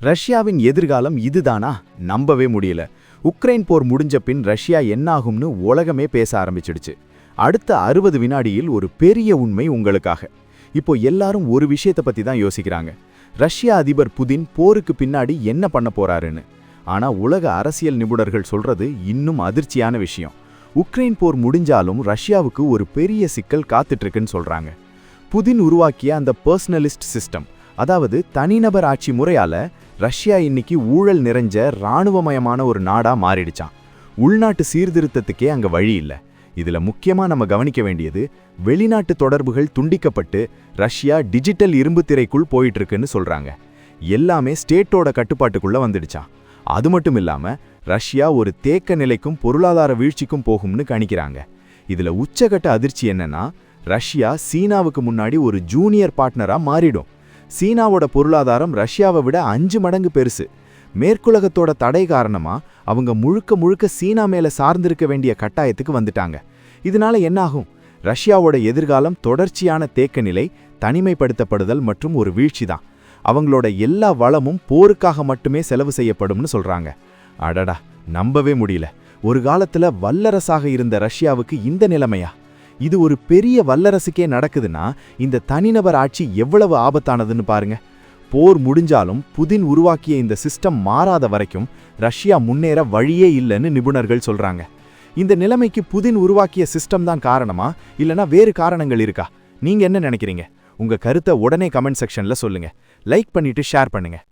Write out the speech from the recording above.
ரஷ்யாவின் எதிர்காலம் இதுதானா? நம்பவே முடியல. உக்ரைன் போர் முடிஞ்ச பின் ரஷ்யா என்னாகும்னு உலகமே பேச ஆரம்பிச்சிடுச்சு. அடுத்த அறுபது வினாடியில் ஒரு பெரிய உண்மை உங்களுக்காக. இப்போ எல்லாரும் ஒரு விஷயத்தை பத்தி தான் யோசிக்கிறாங்க. ரஷ்யா அதிபர் புதின் போருக்கு பின்னாடி என்ன பண்ண போறாருன்னு. ஆனா உலக அரசியல் நிபுணர்கள் சொல்றது இன்னும் அதிர்ச்சியான விஷயம். உக்ரைன் போர் முடிஞ்சாலும் ரஷ்யாவுக்கு ஒரு பெரிய சிக்கல் காத்துட்டு இருக்குன்னு சொல்றாங்க. புதின் உருவாக்கிய அந்த பர்சனலிஸ்ட் சிஸ்டம் அதாவது தனிநபர் ஆட்சி முறையால ரஷ்யா இன்னைக்கு ஊழல் நிறைஞ்ச இராணுவமயமான ஒரு நாடா மாறிடுச்சான் உள்நாட்டு சீர்திருத்தத்துக்கே அங்க வழி இல்லை. இதுல முக்கியமா நம்ம கவனிக்க வேண்டியது வெளிநாட்டு தொடர்புகள் துண்டிக்கப்பட்டு ரஷ்யா டிஜிட்டல் இரும்பு திரைக்குள் போயிட்டு இருக்குன்னு சொல்றாங்க. எல்லாமே ஸ்டேட்டோட கட்டுப்பாட்டுக்குள்ள வந்துடுச்சான் அது மட்டும் இல்லாம ரஷ்யா ஒரு தேக்க நிலைக்கும் பொருளாதார வீழ்ச்சிக்கும் போகும்னு கணிக்கிறாங்க. இதுல உச்சகட்ட அதிர்ச்சி என்னன்னா ரஷ்யா சீனாவுக்கு முன்னாடி ஒரு ஜூனியர் பார்ட்னரா மாறிடும். சீனாவோட பொருளாதாரம் ரஷ்யாவை விட அஞ்சு மடங்கு பெருசு. மேற்குலகத்தோட தடை காரணமா அவங்க முழுக்க முழுக்க சீனா மேல சார்ந்திருக்க வேண்டிய கட்டாயத்துக்கு வந்துட்டாங்க. இதனால என்னாகும்? ரஷ்யாவோட எதிர்காலம் தொடர்ச்சியான தேக்க நிலை தனிமைப்படுத்தப்படுதல் மற்றும் ஒரு வீழ்ச்சி தான் அவங்களோட எல்லா வளமும் போருக்காக மட்டுமே செலவு செய்யப்படும்னு சொல்றாங்க. அடடா நம்பவே முடியல. ஒரு காலத்துல வல்லரசாக இருந்த ரஷ்யாவுக்கு இந்த நிலைமையா? இது ஒரு பெரிய வல்லரசுக்கே நடக்குதுன்னா இந்த தனிநபர் ஆட்சி எவ்வளவு ஆபத்தானதுன்னு பாருங்க. போர் முடிஞ்சாலும் புதின் உருவாக்கிய இந்த சிஸ்டம் மாறாத வரைக்கும் ரஷ்யா முன்னேற வழியே இல்லைன்னு நிபுணர்கள் சொல்றாங்க. இந்த நிலைமைக்கு புதின் உருவாக்கிய சிஸ்டம் தான் காரணமா? இல்லைனா வேறு காரணங்கள் இருக்கா? நீங்க என்ன நினைக்கிறீங்க? உங்க கருத்தை உடனே கமெண்ட் செக்ஷன்ல சொல்லுங்க. லைக் பண்ணிட்டு ஷேர் பண்ணுங்க.